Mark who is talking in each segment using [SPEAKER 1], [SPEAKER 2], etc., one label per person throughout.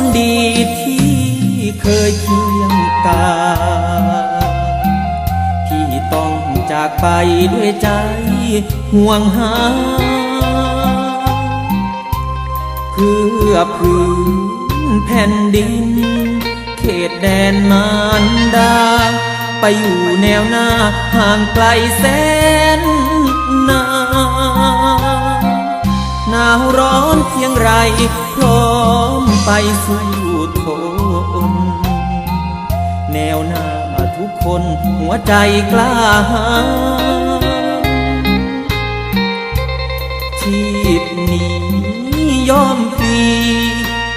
[SPEAKER 1] คนดีที่เคยเคียงกายที่ต้องจากไปด้วยใจห่วงหา เพื่อพื้นแผ่นดิน เขตแดนมารดา ไปอยู่แนวหน้าห่างไกลแสนนานหนาวร้อนเพียงไรพร้อม ไปสู่ทนแนวหน้าทุกคนหัวใจกล้าหาญชีพนี้ยอมพลี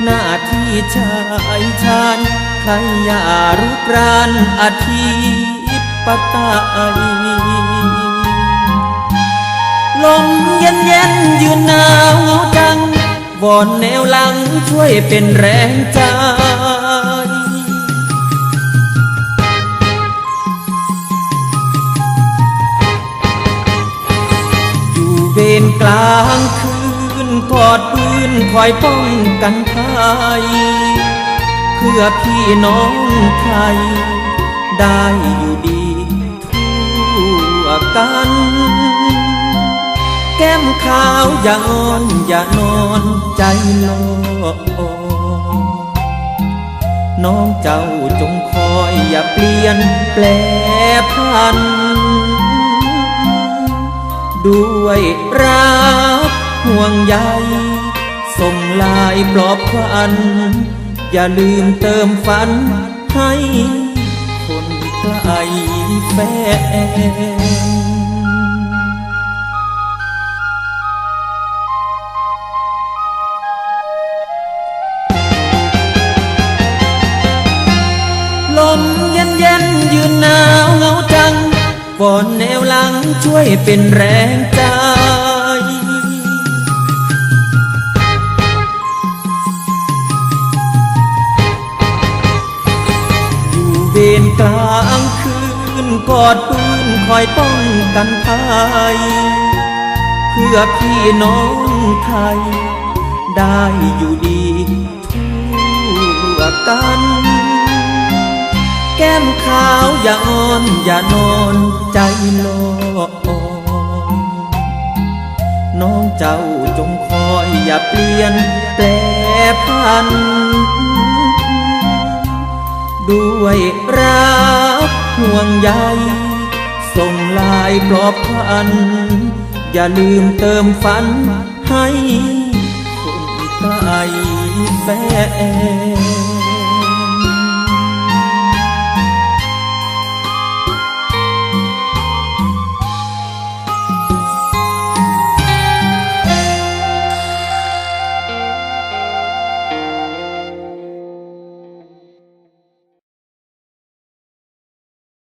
[SPEAKER 1] หน้าที่ชายชาญใครอย่ารุกรานอาทิตย์ปตายลมเย็นเย็นยืนหนาวเหงาจัง วอนแนวหลังช่วยเป็นแรงใจอยู่เวรกลางคืนกอดปืนคอยป้องกันภัยเพื่อพี่น้องไทย ได้อยู่ดีทั่วกัน แก้มขาวอย่าอ่อนอย่านอนใจลอน้องเจ้าจงคอยอย่าเปลี่ยนแปลพัน ด้วยรักห่วงใยส่งลายปลอบควันอย่าลืมเติมฝันให้คนไกลแฟน เย็นยืนหนาวเหงาจังวอนแนวหลังช่วยเป็นแรงใจอยู่เวรกลางคืนกอดปืนคอยป้องกันภัยเพื่อพี่น้องไทย ได้อยู่ดีทั่วกัน แก้มขาวอย่าอ่อนอย่านอนใจลอยน้องเจ้าจงคอยอย่าเปลี่ยนแปลพัน ด้วยรักห่วงใยส่งลายปลอบควัน อย่าลืมเติมฝันให้คนไกลแฟน